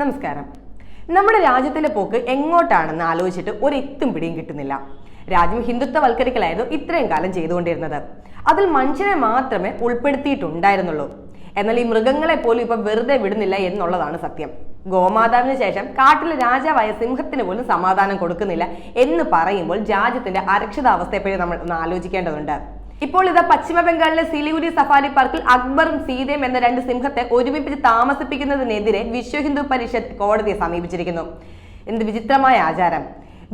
നമസ്കാരം. നമ്മുടെ രാജ്യത്തിന്റെ പോക്ക് എങ്ങോട്ടാണെന്ന് ആലോചിച്ചിട്ട് ഒരു എത്തും പിടിയും കിട്ടുന്നില്ല. രാജ്യം ഹിന്ദുത്വവൽക്കരിക്കലായിരുന്നു ഇത്രയും കാലം ചെയ്തുകൊണ്ടിരുന്നത്. അതിൽ മനുഷ്യനെ മാത്രമേ ഉൾപ്പെടുത്തിയിട്ടുണ്ടായിരുന്നുള്ളൂ. എന്നാൽ ഈ മൃഗങ്ങളെ പോലും ഇപ്പൊ വെറുതെ വിടുന്നില്ല എന്നുള്ളതാണ് സത്യം. ഗോമാതാവിന് ശേഷം കാട്ടിലെ രാജാവായ സിംഹത്തിന് പോലും സമാധാനം കൊടുക്കുന്നില്ല എന്ന് പറയുമ്പോൾ രാജ്യത്തിന്റെ അരക്ഷിതാവസ്ഥയെപ്പറ്റി നമ്മൾ ഒന്ന് ആലോചിക്കേണ്ടതുണ്ട്. ഇപ്പോൾ ഇത് പശ്ചിമ ബംഗാളിലെ സിലിഗുരി സഫാരി പാർക്കിൽ അക്ബറും സീതയും എന്ന രണ്ട് സിംഹത്തെ ഒരുമിപ്പിച്ച് താമസിപ്പിക്കുന്നതിനെതിരെ വിശ്വ ഹിന്ദു പരിഷത്ത് കോടതിയെ സമീപിച്ചിരിക്കുന്നു. എന്ത് വിചിത്രമായ ആചാരം.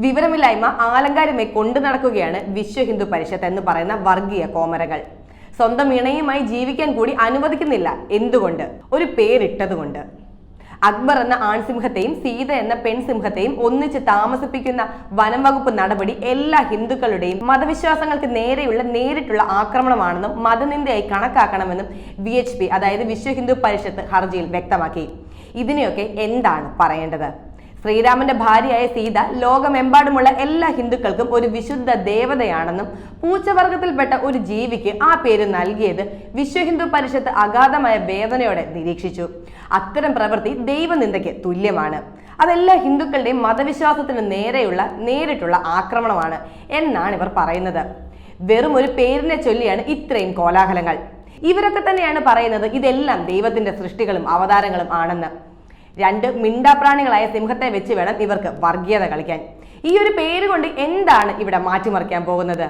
വിവരമില്ലായ്മ ആലങ്കാരമായി കൊണ്ടു നടക്കുകയാണ് വിശ്വ ഹിന്ദു പരിഷത്ത് എന്ന് പറയുന്ന വർഗീയ കോമരകൾ. സ്വന്തം ഇണയുമായി ജീവിക്കാൻ കൂടി അനുവദിക്കുന്നില്ല. എന്തുകൊണ്ട്? ഒരു പേരിട്ടതുകൊണ്ട്. അക്ബർ എന്ന ആൺസിംഹത്തെയും സീത എന്ന പെൺസിംഹത്തെയും ഒന്നിച്ച് താമസിപ്പിക്കുന്ന വനം വകുപ്പ് നടപടി എല്ലാ ഹിന്ദുക്കളുടെയും മതവിശ്വാസങ്ങൾക്ക് നേരെയുള്ള നേരിട്ടുള്ള ആക്രമണമാണെന്നും മതനിന്ദയായി കണക്കാക്കണമെന്നും വി എച്ച് പി അതായത് വിശ്വ ഹിന്ദു പരിഷത്ത് ഹർജിയിൽ വ്യക്തമാക്കി. ഇതിനെയൊക്കെ എന്താണ് പറയേണ്ടത്? ശ്രീരാമന്റെ ഭാര്യയായ സീത ലോകമെമ്പാടുമുള്ള എല്ലാ ഹിന്ദുക്കൾക്കും ഒരു വിശുദ്ധ ദേവതയാണെന്നും പൂച്ചവർഗത്തിൽപ്പെട്ട ഒരു ജീവിക്ക് ആ പേര് നൽകിയത് വിശ്വ ഹിന്ദു പരിഷത്ത് അഗാധമായ വേദനയോടെ നിരീക്ഷിച്ചു. അത്തരം പ്രവൃത്തി ദൈവനിന്ദയ്ക്ക് തുല്യമാണ്. അതെല്ലാ ഹിന്ദുക്കളുടെയും മതവിശ്വാസത്തിന് നേരെയുള്ള നേരിട്ടുള്ള ആക്രമണമാണ് എന്നാണ് ഇവർ പറയുന്നത്. വെറും ഒരു പേരിനെ ചൊല്ലിയാണ് ഇത്രയും കോലാഹലങ്ങൾ. ഇവരൊക്കെ തന്നെയാണ് പറയുന്നത് ഇതെല്ലാം ദൈവത്തിന്റെ സൃഷ്ടികളും അവതാരങ്ങളും ആണെന്ന്. രണ്ട് മിണ്ടാപ്രാണികളായ സിംഹത്തെ വെച്ച് വേണം ഇവർക്ക് വർഗീയത കളിക്കാൻ. ഈ ഒരു പേര് കൊണ്ട് എന്താണ് ഇവിടെ മാറ്റിമറിക്കാൻ പോകുന്നത്?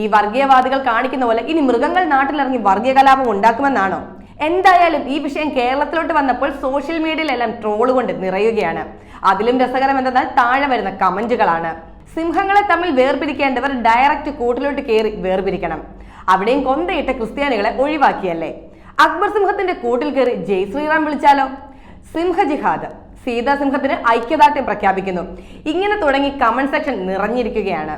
ഈ വർഗീയവാദികൾ കാണിക്കുന്ന പോലെ ഇനി മൃഗങ്ങൾ നാട്ടിലിറങ്ങി വർഗീയ കലാപം ഉണ്ടാക്കുമെന്നാണോ? എന്തായാലും ഈ വിഷയം കേരളത്തിലോട്ട് വന്നപ്പോൾ സോഷ്യൽ മീഡിയയിലെല്ലാം ട്രോൾ കൊണ്ട് നിറയുകയാണ്. അതിലും രസകരം എന്തെന്നാൽ താഴെ വരുന്ന കമന്റുകളാണ്. സിംഹങ്ങളെ തമ്മിൽ വേർപിരിക്കേണ്ടവർ ഡയറക്റ്റ് കൂട്ടിലോട്ട് കയറി വേർപിരിക്കണം. അവിടെയും കൊന്തയിട്ട ക്രിസ്ത്യാനികളെ ഒഴിവാക്കിയല്ലേ? അക്ബർ സിംഹത്തിന്റെ കൂട്ടിൽ കയറി ജയ് ശ്രീറാം വിളിച്ചാലോ? സിംഹ സീതാസിംഹത്തിന് സീതാ സിംഹത്തിന് ഐക്യദാർഢ്യം പ്രഖ്യാപിക്കുന്നു. ഇങ്ങനെ തുടങ്ങി കമന്റ് സെക്ഷൻ നിറഞ്ഞിരിക്കുകയാണ്.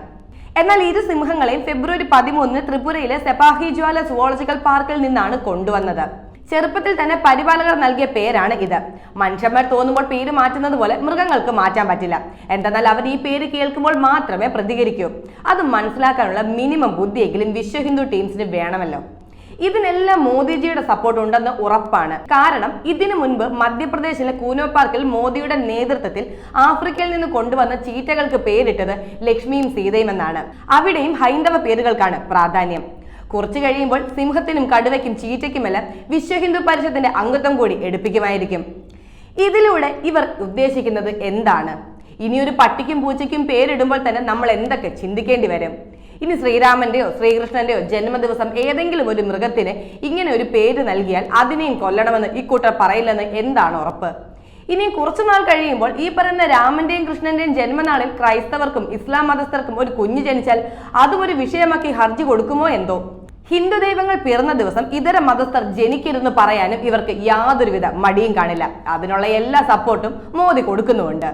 എന്നാൽ ഇരു സിംഹങ്ങളെയും ഫെബ്രുവരി പതിമൂന്നിന് ത്രിപുരയിലെ സെപാഹി ജ്വാല സുവോളജിക്കൽ പാർക്കിൽ നിന്നാണ് കൊണ്ടുവന്നത്. ചെറുപ്പത്തിൽ തന്നെ പരിപാലകർ നൽകിയ പേരാണ് ഇത്. മനുഷ്യന്മാർ തോന്നുമ്പോൾ പേര് മാറ്റുന്നത് പോലെ മൃഗങ്ങൾക്ക് മാറ്റാൻ പറ്റില്ല. എന്തെന്നാൽ അവർ ഈ പേര് കേൾക്കുമ്പോൾ മാത്രമേ പ്രതികരിക്കൂ. അത് മനസ്സിലാക്കാനുള്ള മിനിമം ബുദ്ധിയെങ്കിലും വിശ്വ ഹിന്ദു ടീംസിന് വേണമല്ലോ. ഇതിനെല്ലാം മോദിജിയുടെ സപ്പോർട്ട് ഉണ്ടെന്ന് ഉറപ്പാണ്. കാരണം ഇതിനു മുൻപ് മധ്യപ്രദേശിലെ കൂനോ പാർക്കിൽ മോദിയുടെ നേതൃത്വത്തിൽ ആഫ്രിക്കയിൽ നിന്ന് കൊണ്ടുവന്ന ചീറ്റകൾക്ക് പേരിട്ടത് ലക്ഷ്മിയും സീതയും എന്നാണ്. അവിടെയും ഹൈന്ദവ പേരുകൾക്കാണ് പ്രാധാന്യം. കുറച്ചു കഴിയുമ്പോൾ സിംഹത്തിനും കടുവയ്ക്കും ചീറ്റയ്ക്കുമെല്ലാം വിശ്വ ഹിന്ദു പരിഷത്തിന്റെ അംഗത്വം കൂടി എടുപ്പിക്കുമായിരിക്കും. ഇതിലൂടെ ഇവർ ഉദ്ദേശിക്കുന്നത് എന്താണ്? ഇനിയൊരു പട്ടിക്കും പൂച്ചയ്ക്കും പേരിടുമ്പോൾ തന്നെ നമ്മൾ എന്തൊക്കെ ചിന്തിക്കേണ്ടി വരും? ഇനി ശ്രീരാമന്റെയോ ശ്രീകൃഷ്ണന്റെയോ ജന്മദിവസം ഏതെങ്കിലും ഒരു മൃഗത്തിന് ഇങ്ങനെ ഒരു പേര് നൽകിയാൽ അതിനെയും കൊല്ലണമെന്ന് ഇക്കൂട്ടർ പറയില്ലെന്ന് എന്താണ് ഉറപ്പ്? ഇനി കുറച്ചുനാൾ കഴിയുമ്പോൾ ഈ പറയുന്ന രാമന്റെയും കൃഷ്ണന്റെയും ജന്മനാളിൽ ക്രൈസ്തവർക്കും ഇസ്ലാം മതസ്ഥർക്കും ഒരു കുഞ്ഞ് ജനിച്ചാൽ അതും ഒരു വിഷയമാക്കി ഹർജി കൊടുക്കുമോ എന്തോ? ഹിന്ദു ദൈവങ്ങൾ പിറന്ന ദിവസം ഇതര മതസ്ഥർ ജനിക്കരുതെന്ന് പറയാനും ഇവർക്ക് യാതൊരുവിധ മടിയും കാണില്ല. അതിനുള്ള എല്ലാ സപ്പോർട്ടും മോദി കൊടുക്കുന്നുമുണ്ട്.